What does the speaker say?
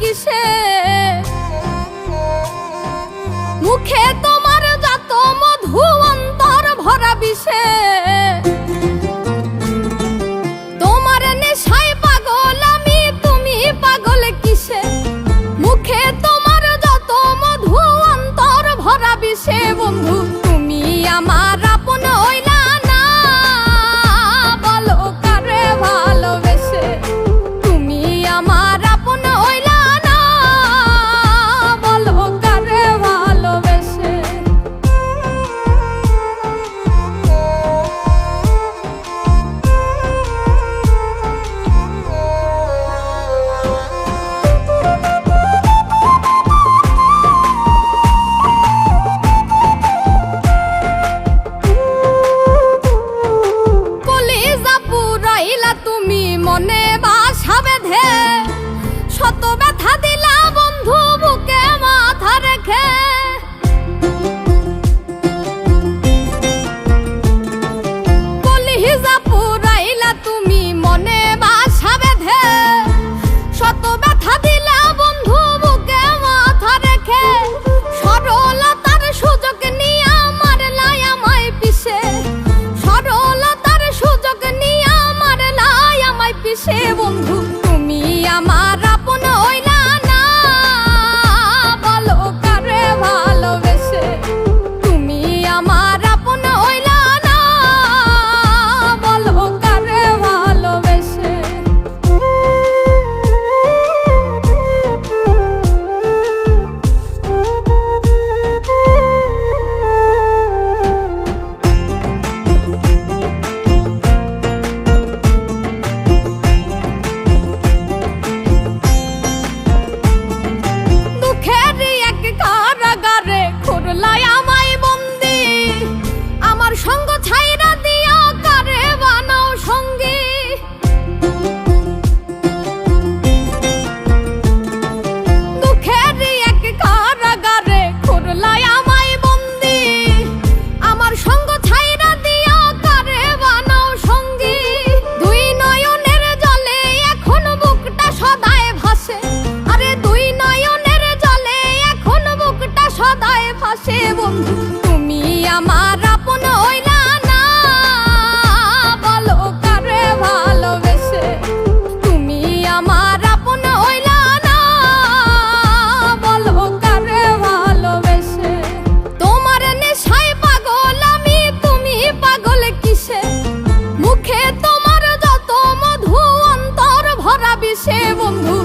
কিসে? মুখে তোমার যত মধু অন্তর ভরা বিষে। amar. llama ভালোবাসে বন্ধু, তুমি আমার আপন হইলা না। বলো কারে ভালোবেসে? তুমি আমার আপন হইলা না। বলো কারে ভালোবেসে? তোমার নেশায় পাগল আমি, তুমি পাগল কিসে? মুখে তোমার যত মধু, অন্তর ভরা বিষে বন্ধু